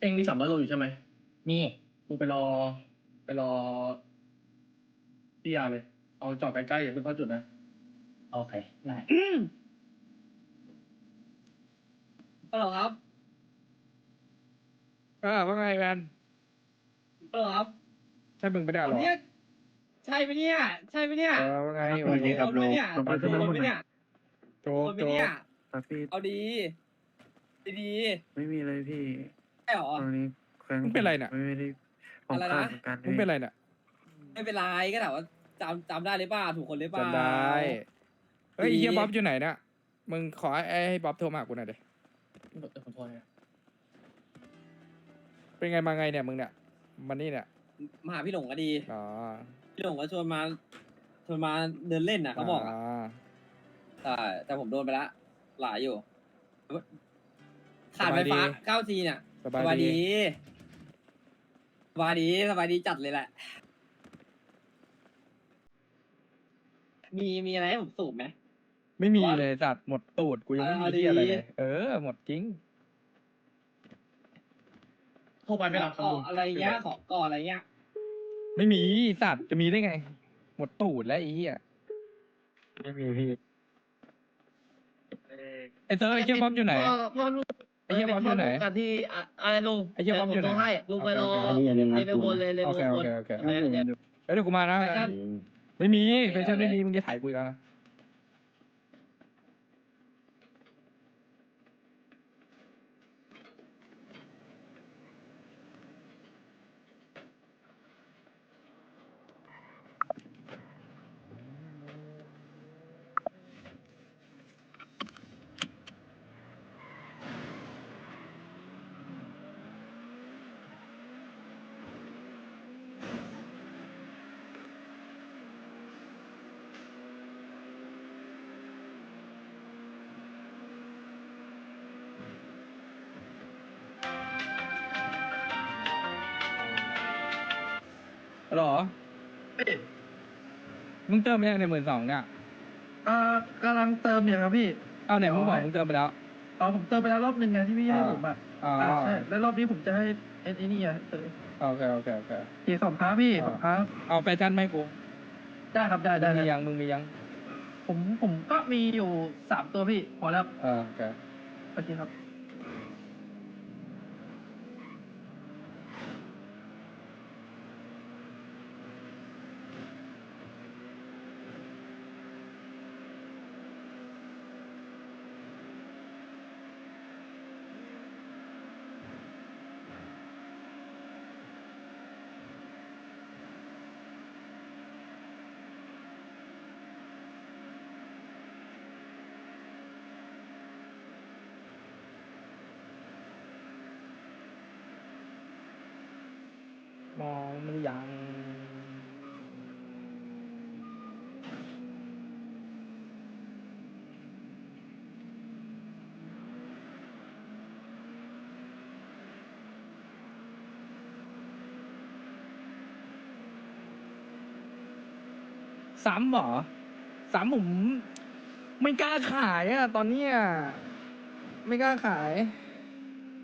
เองนี่สามร้อยโลอยู่ใช่ไหมนี่มึงไปรอ ไปรอที่ยาเลย เอาจอดใกล้ๆอย่าเพิ่งเข้าจุดนะ โอเคได้เออครับเออว่าไงแวนเออครับใช่มึงไม่ได้หรอเนี่ยใช่ไหมเนี่ย ใช่ไหมเนี่ยเออว่าไงสวัสดีครับโดนไหมเนี่ยลงมาโดนไหมเนี่ยโจโดกนไหมโจกเนี่ยครับพี่เอาดีดี ไม่มีเลยพี่ๆใช่หรอ ตอนนี้แขวงมึงเป็นไรเนี่ย ไม่ได้ผมอะไรนะ ขาดเหมือนกันมึงเป็นไรเนี่ยไม่เป็นไรก็ถามว่าจำจำได้หรือเปล่าถูกคนหรือเปล่า จำได้เฮ้ยไอ้เฮียดีบ๊อบอยู่ไหนเนี่ยมึงขอไอ้ให้บ๊อบโทรมาหากูหน่อยดิเดี๋ยวผมโทรให้เป็นไงมาไงเนี่ยมึงเนี่ยมันนี่เนี่ยมาหาพี่หลงก็ดี อ๋อพี่หลงก็ชวนมาชวนมาเดินเล่นน่ะเขาบอกอะแต่แต่ผมโดนไปละหลายอยู่ขาดไฟฟ้าเก้าทีเนี่ย สบายดีสบายดีสบายดีจัดเลยแหละ มีมีอะไรให้ผมสูบไหม ไม่มีเลยสัตว์หมดตูดกูยังไม่มีเอาดีที่อะไรเลยเออ หมดจริง โทรไปไม่รับครับขอลุงอะไรเงี้ยขอก่ออะไรเงี้ย ไม่มีสัตว์จะมีได้ไง หมดตูดแล้วไอ้เหี้ยไม่มีพี่ไอ้เซอร์ไอ้เฮียบ๊อบอยู่ไหน พ่อพ่อลูก ไอ้เหี้ยบอลอยู่ไหน กันที่อะอะไรลุงไอ้เหี้ยบอลอยู่ไหน ดี๋วผมโทรให้ลุงไปรอโอเคเลยไปบนเลยเลยโอเคไปโอบน เคโอเคเดี๋ยวเดี๋ยวเอ้ยเดี๋ยวกูมานะไปครับไม่มีแฟชั่นไม่มีมึงจะถ่ายกูอีกแล้วนะ หรอมึงเติมไปยังในหมื่นสองเนี่ยอ่ากำลังเติมอยู่ครับพี่ เอาไหนมึงบอกมึงเติมไปแล้ว อ๋อผมเติมไปแล้วรอบหนึ่งไงที่พี่ให้อ่าผมอะอ๋ออ่าใช่ แล้วรอบนี้ผมจะให้ไอ้ไอ้นี่อะเออโอเคโอเคโอเคเกียร์สองครั้งพี่อ่าสองครั้งเอาแฟชั่นไหมาให้กูได้ครับได้ได้มึงมีได้ยังมึงมียังผมผมก็มีอยู่สามตัวพี่พอแล้วเออโอเค โอเคครับ มันยังซ้ำเหรอซ้ำผมไม่กล้าขายอะตอนเนี้ยไม่กล้าขาย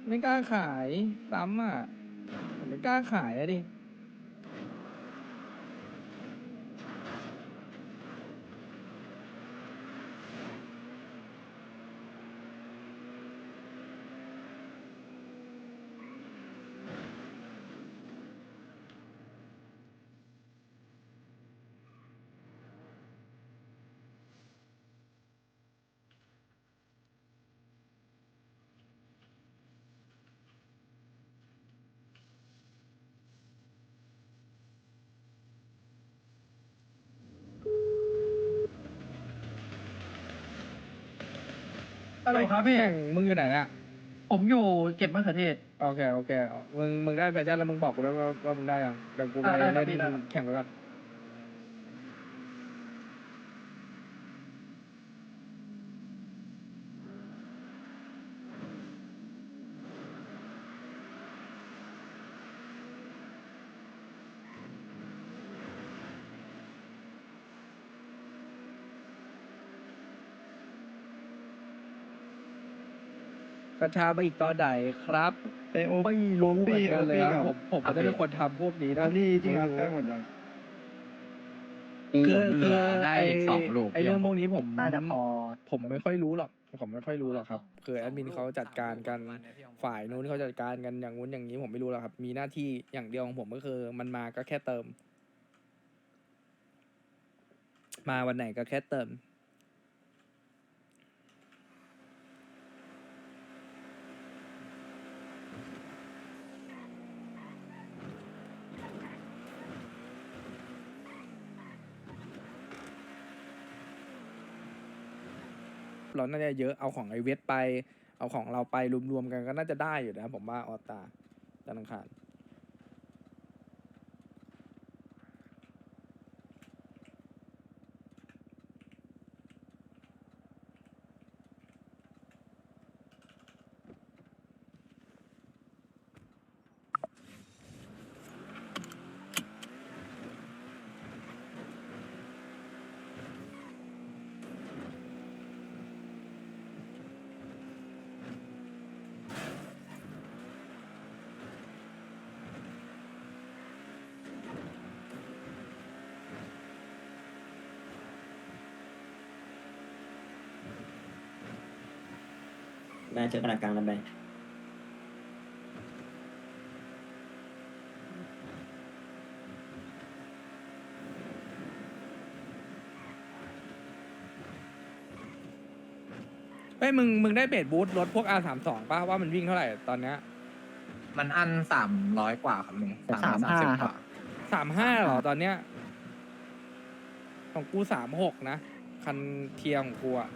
ไม่กล้าขายซ้ำอะผมไม่กล้าขายอะดิ ฮัลโหลครับพี่แข่งมึงอยู่ไหนเนี่ยผมอยู่เก็บมะเขือเทศ โอเคโอเคมึงมึงได้แฟชั่นแล้วมึงบอกกูด้วยว่าว่ามึงได้ยังเดี๋ยวกูไปได้ได้เล่นได้ได้แข่งไปก่อน แฟระชาไปอีกตอนไหนครับเอโอไม่รู้เหมือนกันเลยครับโอผมผมไม่ได้เป็นคนทำพวกนี้นะนี่จริงครับใกล้หมดยังคือคือได้ไออีกสองลูกไอเรื่องพวกนี้ผมน่าจะพอผมไม่ค่อยรู้หรอก ผมไม่ค่อยรู้หรอกครับคือแอดมินเขาจัดการกันฝ่ายนู้นเขาจัดการกันอย่างงู้นอย่างนี้ผมไม่รู้หรอกครับ มีหน้าที่อย่างเดียวของผมก็คือ มันมาก็แค่เติม มาวันไหนก็แค่เติม เราน่าจะเยอะเอาของไอเวทไป เอาของเราไปรวมๆกันก็น่าจะได้อยู่นะ ผมว่าออตาจันทร์อังคาร ได้เจอกระดาษกลางแล้วไปเฮ้ยมึงมึงได้เบสบูทรถพวก R สามสองป่ะว่ามันวิ่งเท่าไหร่ตอนเนี้ยมันอันสามร้อยกว่าครับลุงสามห้า330ครับกว่สามห้าเหรอตอนเนี้ยของกูสามหกนะ คันเทียมของกูอะ